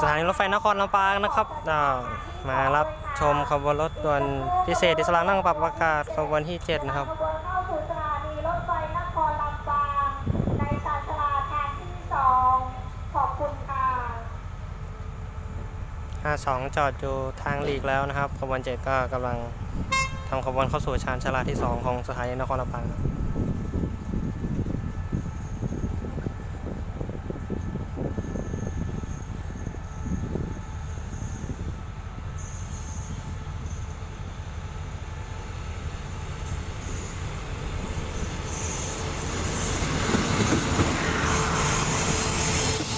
สถานีรถไฟนครลำปางนะครับอ่ามารับชมขบวนรถด่วนพิเศษอิสระนั่งปรับอากาศขบวนที่ 7 นะครับขบวนเข้าสู่สถานีรถไฟนครลำปางในชานชาลาทางที่สองขอบคุณค่ะ52จอดอยู่ทางหลีกแล้วนะครับขบวน7ก็กำลังทำขบวนเข้าสู่ชานชาลาที่ 2 ของสถานีนครลำปางครับ โปรดทราบที่นี่สถานีนครลำปางที่นี่สถานีนครลำปาง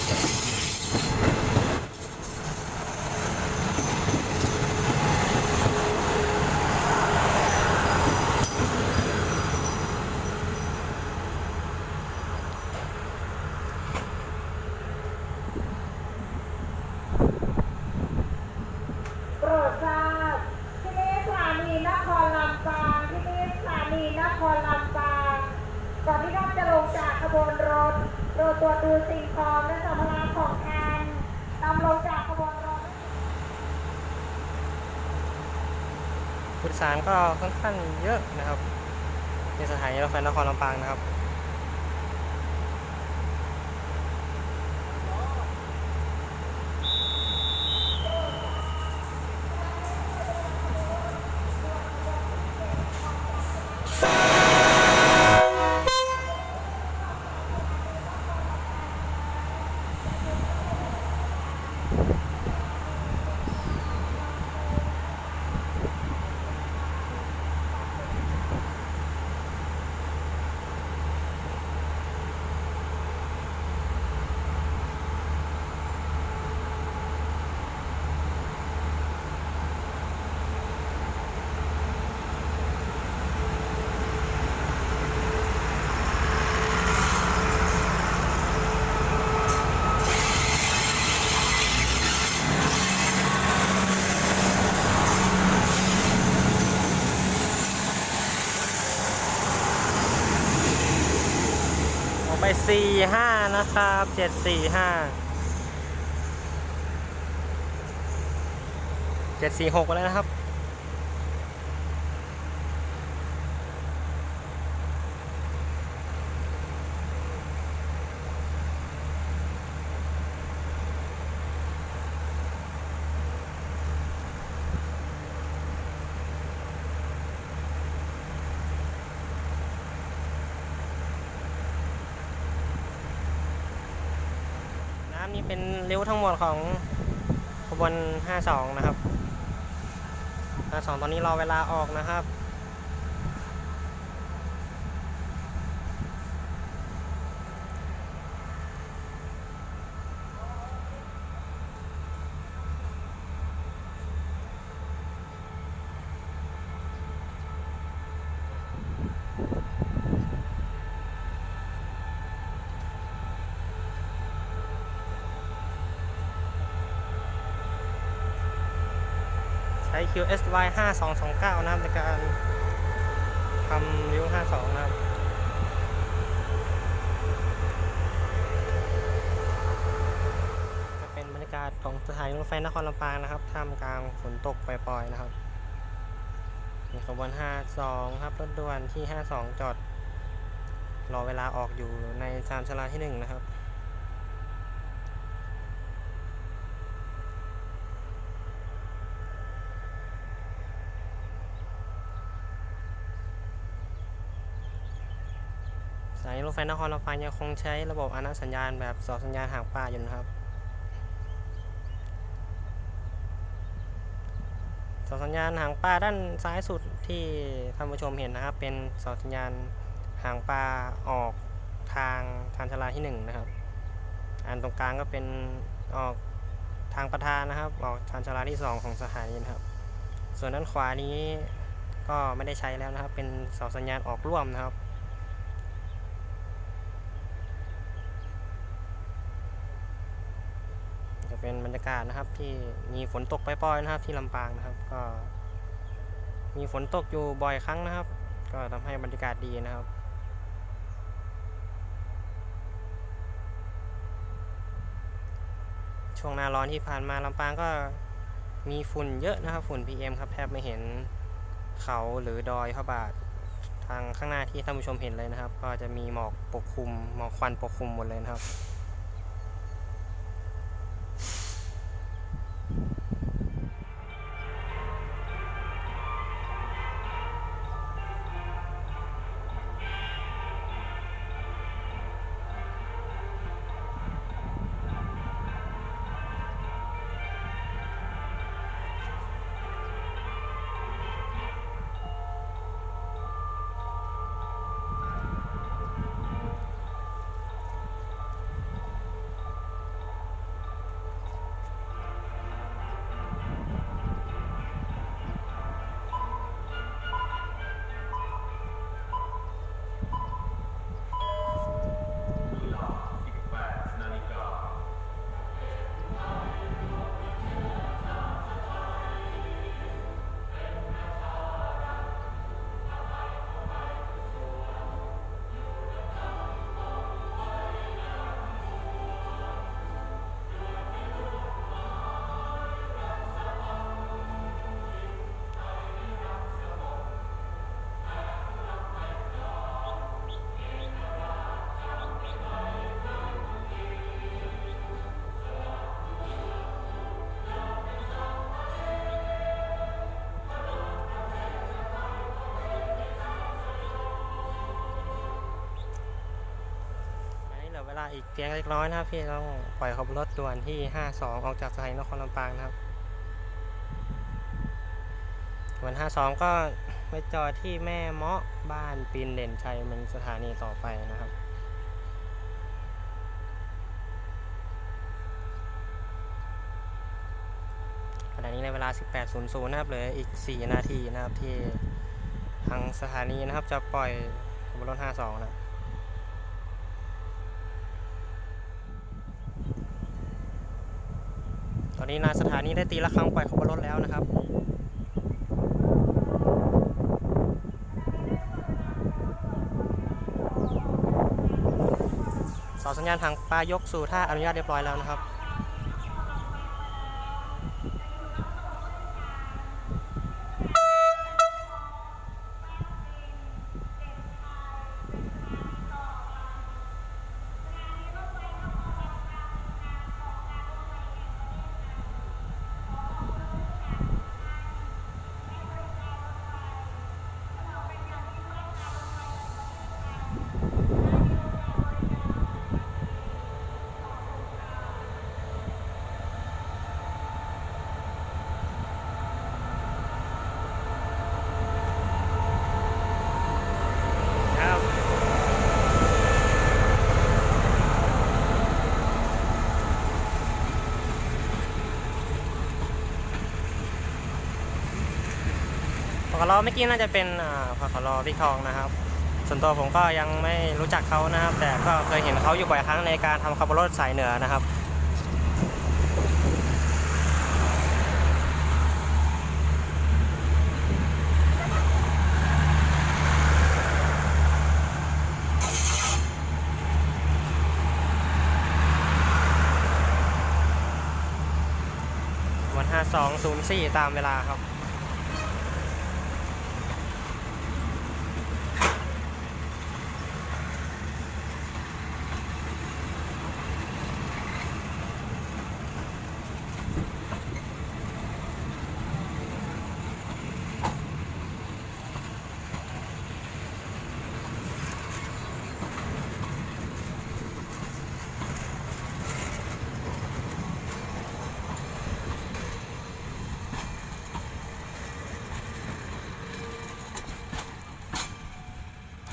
ก่อนที่ท่านจะลงจากขบวนรถโปรดตรวจดูสิ่งของและสัมภาระ ของท่านนำลงจากขบวนรถผู้โดยสารก็ค่อนข้างเยอะนะครับในสถานีรถไฟนครลำปางนะครับ สี่ห้านะครับเจ็ดสี่ห้าเจ็ดสี่หกแล้วนะครับ น้ำนี่เป็นริ้วทั้งหมดของขบวน 52 นะครับ52ตอนนี้รอเวลาออกนะครับ QSY 5229 นะครับในการทำริ้ว52 นะครับจะเป็นบรรยากาศของสถานีรถไฟนครลำปางนะครับท่ามกลางฝนตกปล่อยๆนะครับมีขบวน 52 ครับรถด่วนที่ 52 จอด รอเวลาออกอยู่ในชานชาลาที่ 1 นะครับานีรถไฟนครลำปางยังคงใช้ระบบอนุสัญญาณแบบสอสัญญาณห่างป้าอยู่นะครับสอสัญญาณห่างปลาด้านซ้ายสุดที่ท่านผู้ชมเห็นนะครับ เป็นสอสัญญาณห่างปลาออกทางทางชลาที่หนึ่งนะครับ อันตรงกลางก็เป็นออกทางประธานนะครับ ออกทางชลาที่สองของสถานีนะครับ ส่วนด้านขวานี้ก็ไม่ได้ใช้แล้วนะครับ เป็นเสาสัญญาณออกร่วมนะครับ จะ เป็นบรรยากาศนะครับ ที่มีฝนตกปล่อยๆนะครับ ที่ลำปางนะครับ ก็ มีฝนตกอยู่บ่อยครั้งนะครับ ก็ทำให้บรรยากาศดีนะครับช่วงหน้าร้อนที่ผ่านมาลำปางก็มีฝุ่นเยอะนะครับ ฝุ่น PM ครับแทบไม่เห็นเขาหรือดอยพระบาททางข้างหน้าที่ท่านผู้ชมเห็นเลยนะครับ ก็จะมีหมอกปกคลุมหมอกควันปกคลุมหมดเลยนะครับ ลือเวลาอีกเพียงเล็กน้อยนะครับที่ต้องปล่อยขบรถด่วนที่ 52 ออกจากสถานีนครลำปางนะครับด่วน52 ก็ไปจอดที่แม่เมาะบ้านปีนเด่นชัยเป็นสถานีต่อไปนะครับขณะนี้ในเวลา 18.00 นะครับเหลืออีก 4 นาทีนะครับที่ทางสถานีนะครับจะปล่อยขบวนรถ 52 นะครับ ต อนนี้นายสถานีได้ตีระฆังปล่อยขบวนรถแล้วนะครับเสาสัญญาณทางปลายกสู่ท่าอนุญาตเรียบร้อยแล้วนะครับครับ พกรเมื่อกี้น่าจะเป็นอ่าพกรพี่ทองนะครับ ส่วนตัวผมก็ยังไม่รู้จักเขานะครับ แต่ก็เคยเห็นเขาอยู่บ่อยครั้งในการทำขับรถสายเหนือนะครับวัน5204 ตามเวลาครับ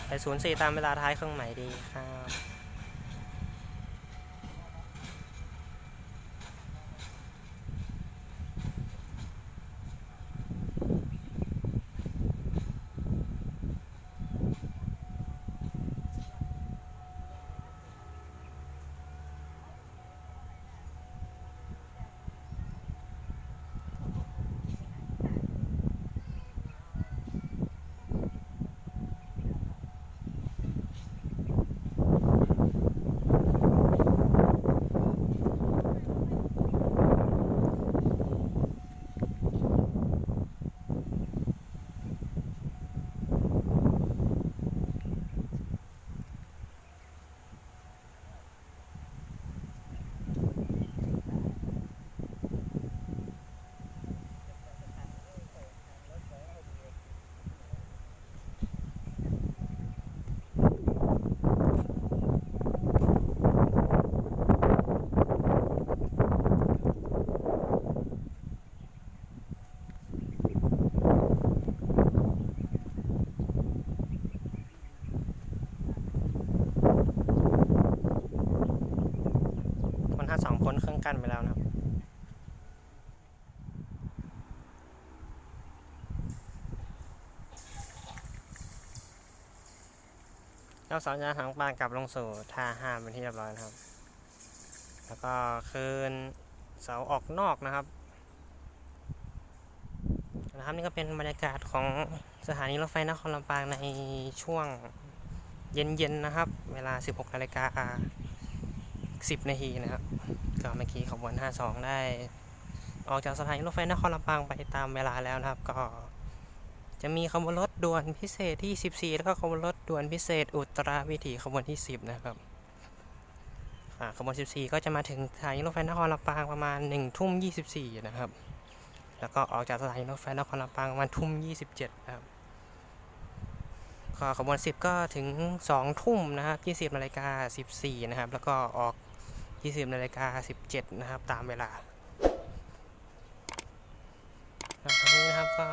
ไปศูนย์สี่ตามเวลาท้ายเครื่องหมายดีครับ กั้นไปแล้วนะครับแล้วสัญญาณหางปลากลับลงสู่ท่าห้ามเป็นที่เรียบร้อยนะครับ แล้วก็คืนเสาออกนอกนะครับ นะครับนี่ก็เป็นบรรยากาศของสถานีรถไฟนครลำปางในช่วงเย็นๆนะครับ เวลา 16นาฬิกา10นาทีนะครับ ก็เมื่อกี้ขบวน 52 ได้ ออกจากสถานีรถไฟนครลำปางไปตามเวลาแล้วนะครับ ก็จะมีขบวนรถด่วนพิเศษที่ 14 แล้วก็ขบวนรถด่วนพิเศษ อุตราวิถีขบวนที่ 10 นะครับขบวน 14 ก็จะมาถึงสถานีรถไฟนครลำปางประมาณ1ทุ่ม24 นะครับ แล้วก็ออกจากสถานีรถไฟนครลำปางประมาณทุ่ม 27 ครับขบวน 10 ก็ถึง 2 ทุ่มนะครับ 20นาฬิกา14 นะครับ แล้วก็ออก 20นาฬิกา17นะครับ ตามเวลาครั้งนี้นะครับก็